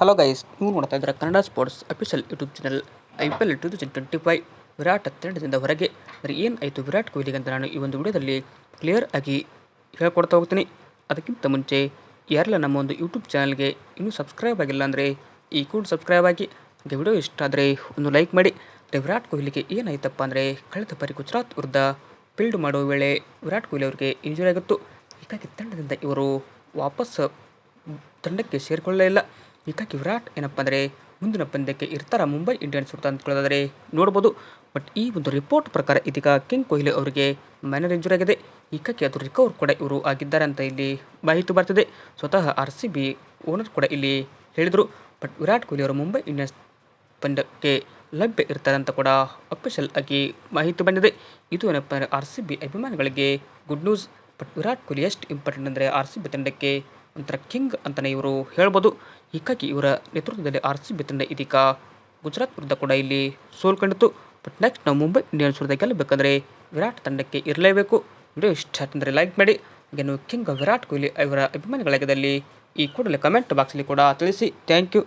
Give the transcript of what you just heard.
Hello guys ನೀವು ನೋಡ್ತಾ ಇದ್ದಾರೆ Kannada sports official YouTube channel I P L two thousand twenty five Virat ತಂಡದಿಂದ ಹೊರಗೆ. ಅಂದರೆ ಏನು ಆಯಿತು ವಿರಾಟ್ ಕೊಹ್ಲಿಗೆ ಅಂತ ನಾನು ಈ ಒಂದು ವಿಡಿಯೋದಲ್ಲಿ ಕ್ಲಿಯರ್ ಆಗಿ ಹೇಳ್ಕೊಡ್ತಾ ಹೋಗ್ತೀನಿ. ಅದಕ್ಕಿಂತ ಮುಂಚೆ, ಯಾರೆಲ್ಲ ನಮ್ಮ ಒಂದು ಯೂಟ್ಯೂಬ್ ಚಾನಲ್ಗೆ ಇನ್ನೂ ಸಬ್ಸ್ಕ್ರೈಬ್ ಆಗಿಲ್ಲ ಅಂದರೆ ಈ ಕೂಡ ಸಬ್ಸ್ಕ್ರೈಬ್ ಆಗಿ. ಹಾಗೆ ವಿಡಿಯೋ ಇಷ್ಟ ಆದರೆ ಒಂದು ಲೈಕ್ ಮಾಡಿ. ಅಂದರೆ ವಿರಾಟ್ ಕೊಹ್ಲಿಗೆ ಏನಾಯ್ತಪ್ಪ ಅಂದರೆ ಕಳೆದ ಬಾರಿ ಗುಜರಾತ್ ವಿರುದ್ಧ ಫೀಲ್ಡ್ ಮಾಡುವ ವೇಳೆ ವಿರಾಟ್ ಕೊಹ್ಲಿ ಅವರಿಗೆ ಇಂಜುರಿ ಆಗಿತ್ತು. ಹೀಗಾಗಿ ತಂಡದಿಂದ ಇವರು ವಾಪಸ್ ತಂಡಕ್ಕೆ ಸೇರಿಕೊಳ್ಳಲೇ ಇಲ್ಲ. ಹೀಗಾಗಿ ವಿರಾಟ್ ಏನಪ್ಪ ಅಂದರೆ ಮುಂದಿನ ಪಂದ್ಯಕ್ಕೆ ಇರ್ತಾರ ಮುಂಬೈ ಇಂಡಿಯನ್ಸ್ ಅಂತ ಅಂದ್ಕೊಳ್ಳೋದಾದರೆ ನೋಡ್ಬೋದು. ಬಟ್ ಈ ಒಂದು ರಿಪೋರ್ಟ್ ಪ್ರಕಾರ ಇದೀಗ ಕಿಂಗ್ ಕೊಹ್ಲಿ ಅವರಿಗೆ ಮೈನರ್ ಇಂಜುರಿ ಆಗಿದೆ ಈಗಕ್ಕೆ ಅದು ರಿಕವರ್ ಕೂಡ ಇವರು ಆಗಿದ್ದಾರೆ ಅಂತ ಇಲ್ಲಿ ಮಾಹಿತಿ ಬರ್ತಿದೆ. ಸ್ವತಃ ಆರ್ ಸಿ ಬಿ ಓನರ್ ಕೂಡ ಇಲ್ಲಿ ಹೇಳಿದರು. ಬಟ್ ವಿರಾಟ್ ಕೊಹ್ಲಿ ಅವರು ಮುಂಬೈ ಇಂಡಿಯನ್ಸ್ ಪಂದ್ಯಕ್ಕೆ ಲಭ್ಯ ಇರ್ತಾರೆ ಅಂತ ಕೂಡ ಅಫಿಷಿಯಲ್ ಆಗಿ ಮಾಹಿತಿ ಬಂದಿದೆ. ಇದು ಏನಪ್ಪ ಅಂದರೆ ಆರ್ ಸಿ ಬಿ ಅಭಿಮಾನಿಗಳಿಗೆ good news but Virat Kohli ಎಷ್ಟು ಇಂಪಾರ್ಟೆಂಟ್ ಅಂದರೆ ಆರ್ ಸಿ ಬಿ ತಂಡಕ್ಕೆ ಒಂಥರ ಕಿಂಗ್ ಅಂತಲೇ ಇವರು ಹೇಳ್ಬೋದು. ಹೀಗಾಗಿ ಇವರ ನೇತೃತ್ವದಲ್ಲಿ ಆರ್ ಸಿ ಬಿ ತಂಡ ಇದೀಗ ಗುಜರಾತ್ ವಿರುದ್ಧ ಕೂಡ ಇಲ್ಲಿ ಸೋಲ್ಕೊಂಡಿತ್ತು. ಬಟ್ ನೆಕ್ಸ್ಟ್ ನಾವು ಮುಂಬೈ ಇಂಡಿಯನ್ಸ್ ವಿರುದ್ಧ ಗೆಲ್ಲಬೇಕಂದ್ರೆ ವಿರಾಟ್ ತಂಡಕ್ಕೆ ಇರಲೇಬೇಕು. ವಿಡಿಯೋ ಇಷ್ಟ ಅಂದರೆ ಲೈಕ್ ಮಾಡಿ. ಹಾಗೆ ನೀವು ಕಿಂಗ್ ವಿರಾಟ್ ಕೊಹ್ಲಿ ಇವರ ಅಭಿಮಾನಿಗಳಾಗಿದ್ದಲ್ಲಿ ಈ ಕೂಡಲೇ ಕಮೆಂಟ್ ಬಾಕ್ಸಲ್ಲಿ ಕೂಡ ತಿಳಿಸಿ. Thank you